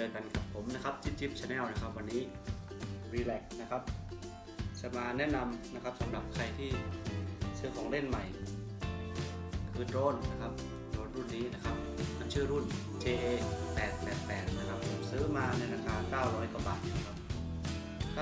เจอกันกับผมนะครับจิ๊บจิ๊บชาแนลนะครับ วันนี้รีแลกนะครับ จะมาแนะนำนะครับสำหรับใครที่ซื้อของเล่นใหม่ คือโดรนนะครับโดรนรุ่นนี้นะครับมันชื่อรุ่น JA 888นะครับผมซื้อมาในราคา 900 กว่าบาทนะครับ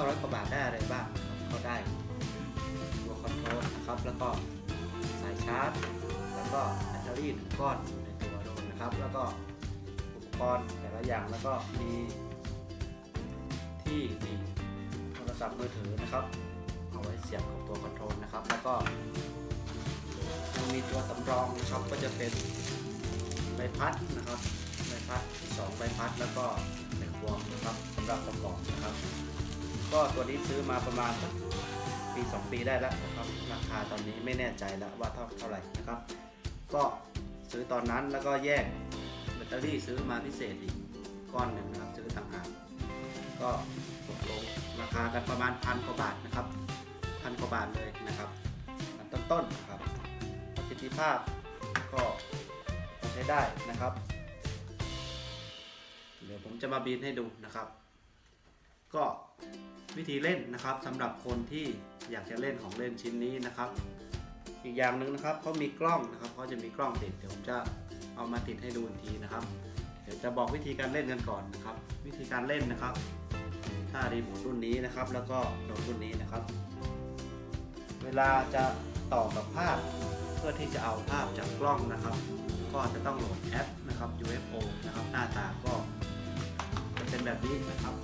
900 กว่าบาทได้อะไรบ้างก็ได้ตัวคอนโทรลนะครับ แล้วก็สายชาร์จ แล้วก็แบตเตอรี่หนึ่งก้อนในตัวโดรนนะครับ แล้วก็ ปกรณ์แต่ละอย่างแล้วก็มีที่นี่โทรศัพท์มือถือนะครับ เอาไว้เสียบกับตัวคอนโทรลนะครับ แล้วก็ยังมีตัวสำรองนะครับก็จะเป็นใบพัดนะครับใบพัดสองใบพัดแล้วก็เหล็กวงนะครับสำหรับประกอบนะครับ ก็ตัวนี้ซื้อมาประมาณปี 2 ปีได้แล้วนะครับราคาตอนนี้ไม่แน่ใจแล้วว่าเท่าเท่าไหร่นะครับ ก็ซื้อตอนนั้นแล้วก็แยก ตอรี่ซื้อมาพิเศษอีกก้อนหนึ่งนะครับ ซื้อต่างหากก็ตกลงราคากันประมาณพันกว่าบาทนะครับพันกว่าบาทเลยนะครับอันต้นๆนะครับประสิทธิภาพก็ใช้ได้นะครับ เดี๋ยวผมจะมาบินให้ดูนะครับ ก็วิธีเล่นนะครับสำหรับคนที่อยากจะเล่นของเล่นชิ้นนี้นะครับ อีกอย่างหนึ่งนะครับเขามีกล้องนะครับเขาจะมีกล้องติดเดี๋ยวผมจะ เอามาติดให้ดูอีกทีนะครับ เดี๋ยวจะบอกวิธีการเล่นกันก่อนนะครับ วิธีการเล่นนะครับ ถ้ารีโมทรุ่นนี้นะครับ แล้วก็โดรนรุ่นนี้นะครับ เวลาจะต่อกับภาพเพื่อที่จะเอาภาพจากกล้องนะครับ ก็จะต้องโหลดแอปนะครับ UFO นะครับ หน้าตาก็จะเป็นแบบนี้นะครับ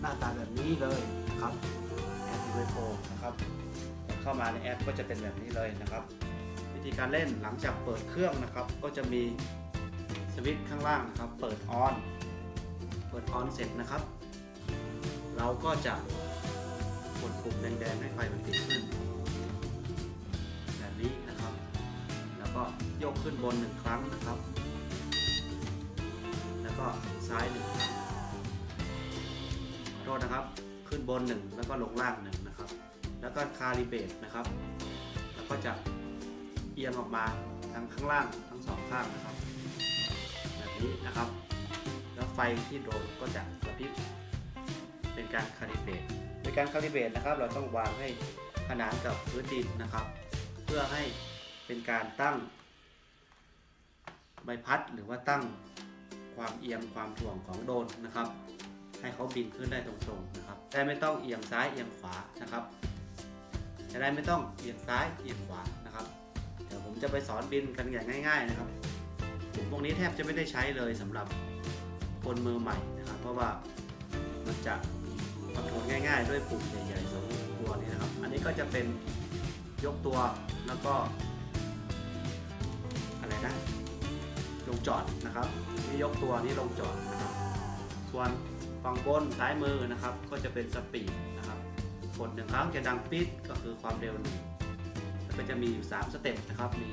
หน้าตาแบบนี้เลยนะครับแอป UFO นะครับเข้ามาในแอปก็จะเป็นแบบนี้เลยนะครับ ธีการเล่นหลังจากเปิดเครื่องนะครับ ก็จะมีสวิตช์ข้างล่างนะครับ เปิดออน เปิดออนเสร็จนะครับ เราก็จะกดปุ่มแดงๆให้ไฟมันติดขึ้น แบบนี้นะครับ แล้วก็ยกขึ้นบนหนึ่งครั้งนะครับ แล้วก็ซ้ายหนึ่งครั้งขอโทษนะครับขึ้นบนหนึ่งแล้วก็ลงล่างหนึ่งนะครับ แล้วก็คาลิเบตนะครับ แล้วก็จะ เอียงออกมาทั้งข้างล่างทั้งสองข้างนะครับ แบบนี้นะครับ แล้วไฟที่โดนก็จะกระพริบเป็นการคาลิเบรตในการคาลิเบรตนะครับ เราต้องวางให้ขนานกับพื้นดินนะครับ เพื่อให้เป็นการตั้งใบพัดหรือว่าตั้งความเอียงความถ่วงของโดนนะครับ ให้เขาบินขึ้นได้ตรงๆนะครับได้ไม่ต้องเอียงซ้ายเอียงขวานะครับจะได้ไม่ต้องเอียงซ้ายเอียงขวานะครับ จะไปสอนบินกันอย่างง่าย ๆ นะครับปุ่มพวกนี้แทบจะไม่ได้ใช้เลยสำหรับคนมือใหม่นะครับ เพราะว่ามันจะคอนโทรลง่าย ๆ ด้วยปุ่มใหญ่ๆสองตัวนี้นะครับ อันนี้ก็จะเป็นยกตัวแล้วก็ อะไรนะลงจอดนะครับนี่ยกตัวนี่ลงจอดนะครับ ส่วนฝั่งบนซ้ายมือนะครับ ก็จะเป็นสปีดนะครับกดหนึ่งครั้งจะดังปิดก็คือความเร็วหนึ่ง ก็จะมีอยู่3สเต็ปนะครับ มี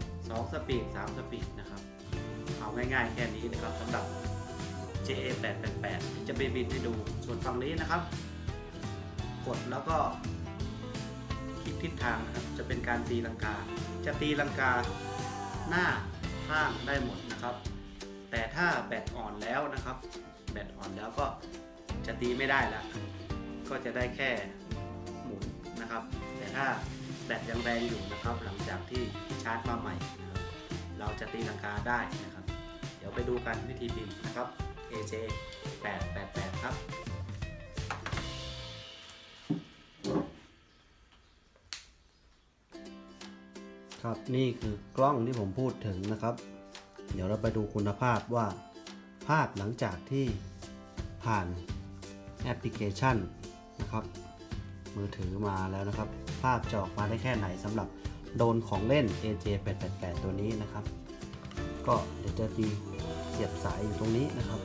2 สปีด 3 สปีดนะครับ เอาง่ายๆแค่นี้นะครับสำหรับ JA 888 จะไปบินให้ดู ส่วนฝั่งนี้นะครับ กดแล้วก็คลิกทิศทางนะครับ จะเป็นการตีลังกา จะตีลังกาหน้าข้างได้หมดนะครับ แต่ถ้าแบตอ่อนแล้วนะครับ แบตอ่อนแล้วก็จะตีไม่ได้แล้ว ก็จะได้แค่หมุนนะครับ แต่ถ้า แบตยังแรงอยู่นะครับ หลังจากที่ชาร์จมาใหม่นะครับ เราจะตีลังกาได้นะครับ เดี๋ยวไปดูกันวิธีบินนะครับ AJ 888ครับครับนี่คือกล้องที่ผมพูดถึงนะครับ เดี๋ยวเราไปดูคุณภาพว่า ภาพหลังจากที่ผ่านแอปพลิเคชันนะครับ มือถือมาแล้วนะครับ ภาพจะออกมาได้แค่ไหนสำหรับโดนของเล่น AJ888 ตัวนี้นะครับ ก็เดี๋ยวจะตีเสียบสายอยู่ตรงนี้นะครับ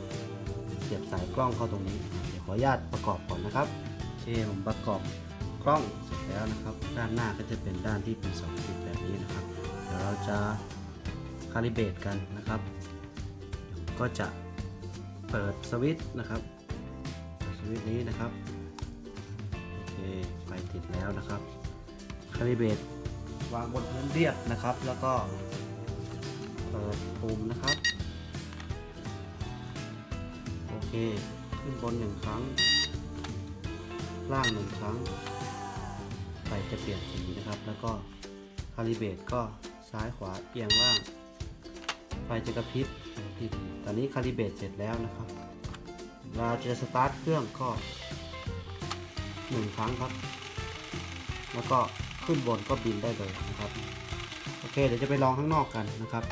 เสียบสายกล้องเข้าตรงนี้ เดี๋ยวขออนุญาตประกอบก่อนนะครับโอเคผมประกอบกล้องเสร็จแล้วนะครับ ด้านหน้าก็จะเป็นด้านที่เป็น2จุดแบบนี้นะครับ เดี๋ยวเราจะคาลิเบตกันนะครับก็จะเปิดสวิตช์นะครับ สวิตช์นี้นะครับ ติดแล้วนะครับคาลิเบตวางบนพื้นเรียบนะครับ แล้วก็เปิดปุ่มนะครับ โอเค ขึ้นบนหนึ่งครั้ง ล่างหนึ่งครั้งไฟจะเปลี่ยนสีนะครับ แล้วก็คาลิเบตก็ซ้ายขวาเอียงล่าง ไฟจะกระพริบกระพริบตอนนี้คาลิเบตเสร็จแล้วนะครับเราจะสตาร์ทเครื่องก็หนึ่งครั้งครับ แล้วก็ขึ้นบนก็บินได้เลยนะครับ โอเค เดี๋ยวจะไปลองข้างนอกกันนะครับ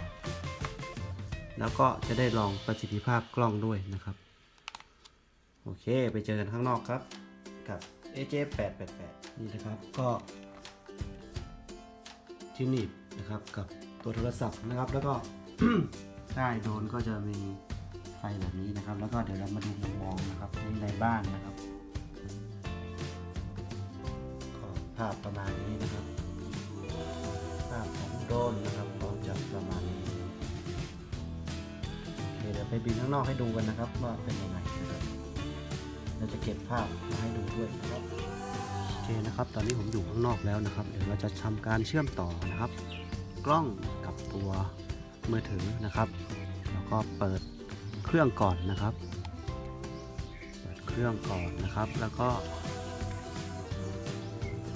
แล้วก็จะได้ลองประสิทธิภาพกล้องด้วยนะครับ โอเค ไปเจอกันข้างนอกครับ กับ AJ 888 นี่นะครับ ก็ที่นีบนะครับกับตัวโทรศัพท์นะครับ แล้วก็ใต้โดนก็จะมีไฟแบบนี้นะครับ แล้วก็เดี๋ยวเรามาดูมุมมองนะครับในบ้านนะครับ ภาพประมาณนี้นะครับ ภาพของโดรนนะครับก็จะประมาณนี้โอเคเดี๋ยวไปบินข้างนอกให้ดูกันนะครับ ว่าเป็นยังไงนะครับเราจะเก็บภาพมาให้ดูด้วยนะครับโอเคนะครับ ตอนนี้ผมอยู่ข้างนอกแล้วนะครับ เดี๋ยวเราจะทำการเชื่อมต่อนะครับ กล้องกับตัวมือถือนะครับแล้วก็เปิดเครื่องก่อนนะครับ เปิดเครื่องก่อนนะครับ แล้วก็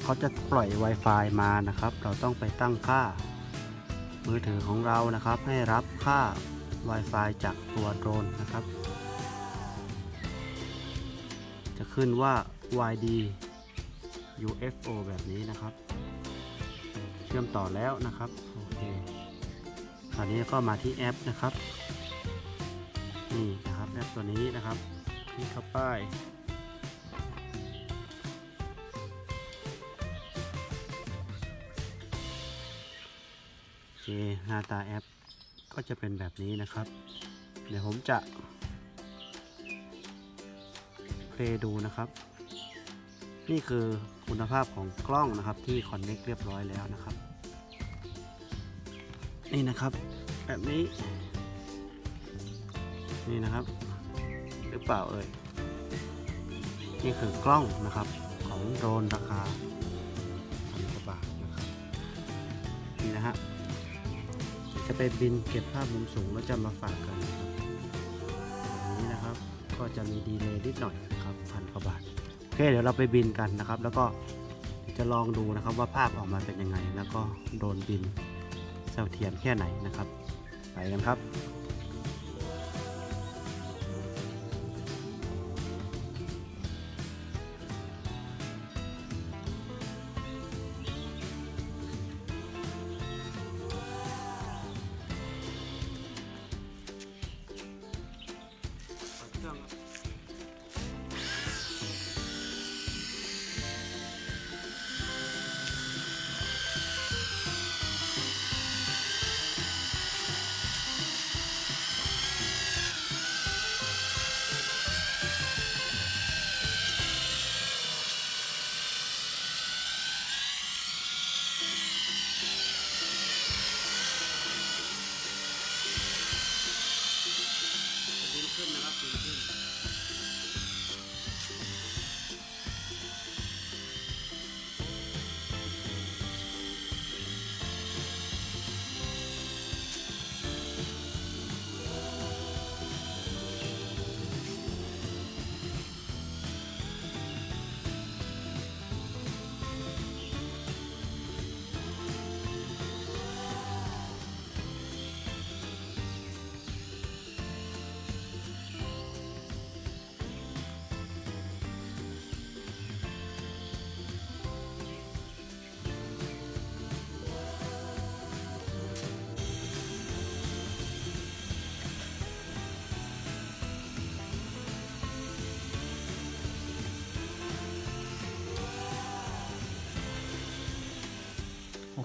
เขาจะปล่อย Wi-Fi มานะครับ เราต้องไปตั้งค่า มือถือของเรานะครับ ให้รับค่า Wi-Fi จากตัวโดรนนะครับ จะขึ้นว่า YD UFO แบบนี้นะครับ เชื่อมต่อแล้วนะครับโอเคคราวนี้ก็มาที่แอปนะครับนี่นะครับแอปตัวนี้นะครับคลิกเข้าไป หน้าตาแอปก็จะเป็นแบบนี้นะครับ เดี๋ยวผมจะเพลดูนะครับ นี่คือคุณภาพของกล้องนะครับที่คอนเน็กเรียบร้อยแล้วนะครับ นี่นะครับแบบนี้ นี่นะครับ หรือเปล่าเอ่ยนี่คือกล้องนะครับของโดรนราคาพันกว่าบาทนะครับนี่นะฮะ จะไปบินเก็บภาพมุมสูงแล้วจะมาฝากกันนะครับแบบนี้นะครับก็จะมีดีเลย์นิดหน่อยนะครับพันกว่าบาทโอเคเดี๋ยวเราไปบินกันนะครับ แล้วก็จะลองดูนะครับว่าภาพออกมาเป็นยังไง แล้วก็โดนบินเสถียมแค่ไหนนะครับ ไปกันครับ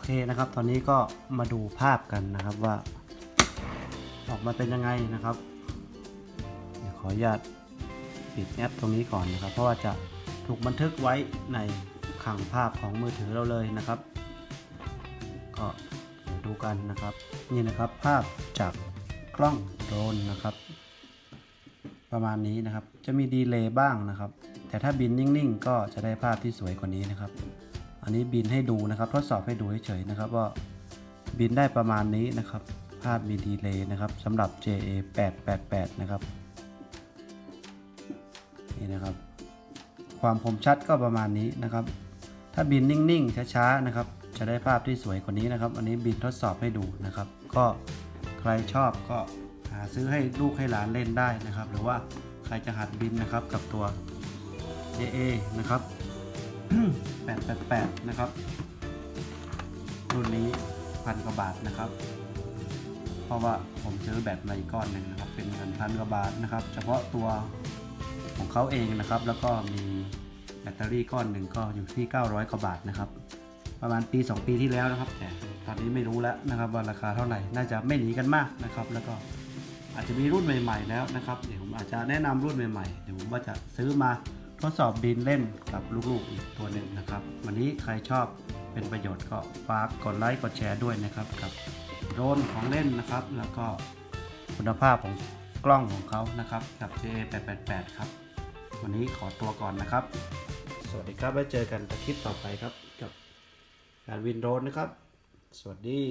เคนะครับ ตอนนี้ก็มาดูภาพกันนะครับว่า ออกมาเป็นยังไงนะครับเดี๋ยวขออนุญาตปิดแอปตรงนี้ก่อนนะครับ เพราะว่าจะถูกบันทึกไว้ในขังภาพของมือถือเราเลยนะครับ ก็ดูกันนะครับ นี่นะครับภาพจากกล้องโดรนนะครับ ประมาณนี้นะครับจะมีดีเลย์บ้างนะครับ แต่ถ้าบินนิ่งๆ ก็จะได้ภาพที่สวยกว่านี้นะครับ อันนี้บินให้ดูนะครับ ทดสอบให้ดูเฉยๆนะครับว่าบินได้ประมาณนี้นะครับ ภาพมีดีเลย์นะครับสำหรับ JA 888นะครับนี่นะครับ ความคมชัดก็ประมาณนี้นะครับ ถ้าบินนิ่งๆช้าๆนะครับ จะได้ภาพที่สวยกว่านี้นะครับ อันนี้บินทดสอบให้ดูนะครับ ก็ใครชอบก็หาซื้อให้ลูกให้หลานเล่นได้นะครับ หรือว่าใครจะหัดบินนะครับกับตัว JA นะครับ 888 นะครับ รุ่นนี้พันกว่าบาทนะครับ เพราะว่าผมซื้อแบตมาอีกก้อนหนึ่งนะครับ เป็นเงินพันกว่าบาทนะครับ เฉพาะตัวของเขาเองนะครับ แล้วก็มีแบตเตอรี่ก้อนหนึ่งก็อยู่ที่ 900 กว่าบาทนะครับ ประมาณปี 2 ปีที่แล้วนะครับ แต่ตอนนี้ไม่รู้แล้วนะครับว่าราคาเท่าไหร่ น่าจะไม่หนีกันมากนะครับ แล้วก็อาจจะมีรุ่นใหม่ ๆ แล้วนะครับ เดี๋ยวผมอาจจะแนะนำรุ่นใหม่ๆ เดี๋ยวผมว่าจะซื้อมา ทดสอบดินเล่นกับลูกๆอีกตัวหนึ่งนะครับ วันนี้ใครชอบเป็นประโยชน์ก็ฝากกดไลค์กดแชร์ด้วยนะครับกับโดนของเล่นนะครับ แล้วก็คุณภาพของกล้องของเขานะครับกับ JA888 ครับ วันนี้ขอตัวก่อนนะครับ สวัสดีครับไว้เจอกันคลิปต่อไปครับกับการวินโดนนะครับ สวัสดี